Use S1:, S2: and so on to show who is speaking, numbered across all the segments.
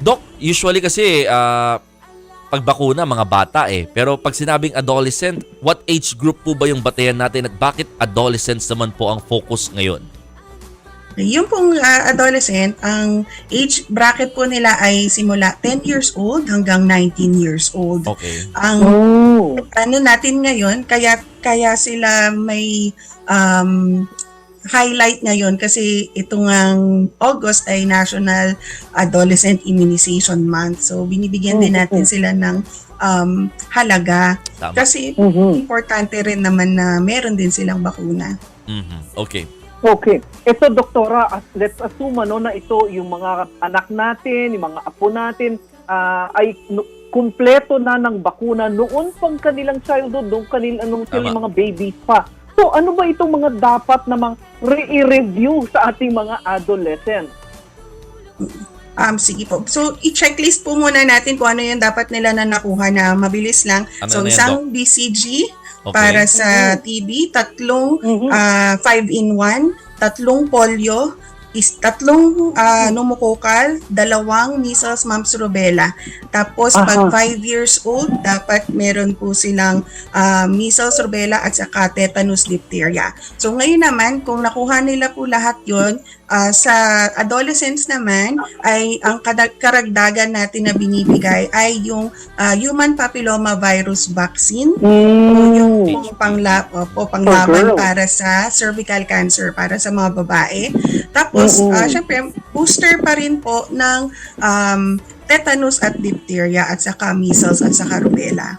S1: Doc, usually kasi ah, pag bakuna mga bata eh. Pero pag sinabing adolescent, what age group po ba yung batayan natin at bakit adolescents naman po ang focus ngayon?
S2: Yung pong ah, adolescent, ang age bracket po nila ay simula 10 years old hanggang 19 years old.
S1: Okay.
S2: Ang
S3: Oh.
S2: ano natin ngayon, kaya kaya sila may um, highlight ngayon kasi itong ang August ay National Adolescent Immunization Month. So binibigyan din natin sila ng um, halaga
S1: Tama.
S2: kasi
S3: Mhm.
S2: importante rin naman na meron din silang bakuna.
S1: Mhm. Okay.
S3: Okay. Ito, doktora, as- let's assume ano, na ito yung mga anak natin, yung mga apo natin, ah, ay nu- kumpleto na ng bakuna noon pang kanilang childhood, nung kanil, nung sila mga babies pa. So, ano ba itong mga dapat namang re-review sa ating mga adolescents?
S2: Um, sige po. So, i-checklist po muna natin kung ano yung dapat nila na nakuha na mabilis lang.
S1: Ano
S2: so,
S1: na yan,
S2: isang BCG
S1: Okay.
S2: para sa TB, tatlong
S3: Mhm.
S2: ah, 5-in-1, tatlong polio, is tatlong ah, pneumococcal, dalawang measles, mumps, rubella. Tapos
S3: Aha.
S2: pag 5 years old, dapat meron po silang ah, measles, rubella at saka tetanus, diphtheria. So ngayon naman, kung nakuha nila po lahat yon ah, sa adolescents naman, ay ang karagdagan natin na binibigay ay yung ah, human papilloma virus vaccine
S3: Mm.
S2: yung pong pangla,
S3: For
S2: panglaban
S3: girls.
S2: para sa cervical cancer para sa mga babae. Tapos,
S3: Mm-mm.
S2: ah, syempre, booster pa rin po ng um, tetanus at diphtheria at saka measles at saka rubella.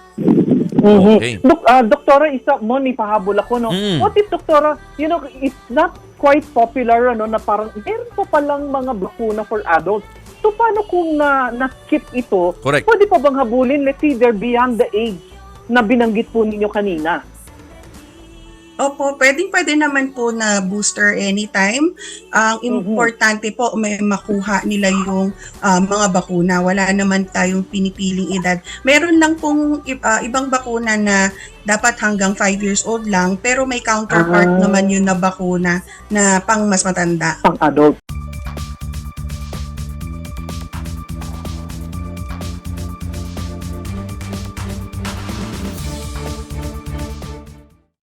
S3: Mhm.
S1: Okay.
S3: Dok, ah, doktora, isa mo, ni pahabol ako, no?
S1: Mm.
S3: What if, doktora, you know, it's not quite popular, ano, na parang, meron pa palang mga bakuna for adults. So, paano kung na, na-skip ito?
S1: Correct.
S3: Pwede pa bang habulin, let's say, they're beyond the age na binanggit po ninyo kanina?
S2: Opo, pwedeng pwede naman po na booster anytime. Ang importante po may makuha nila yung ah, mga bakuna. Wala naman tayong pinipiling edad. Meron lang pong ah, ibang bakuna na dapat hanggang 5 years old lang pero may counterpart
S3: Ah.
S2: naman yun na bakuna na pang mas matanda.
S3: Pang adult.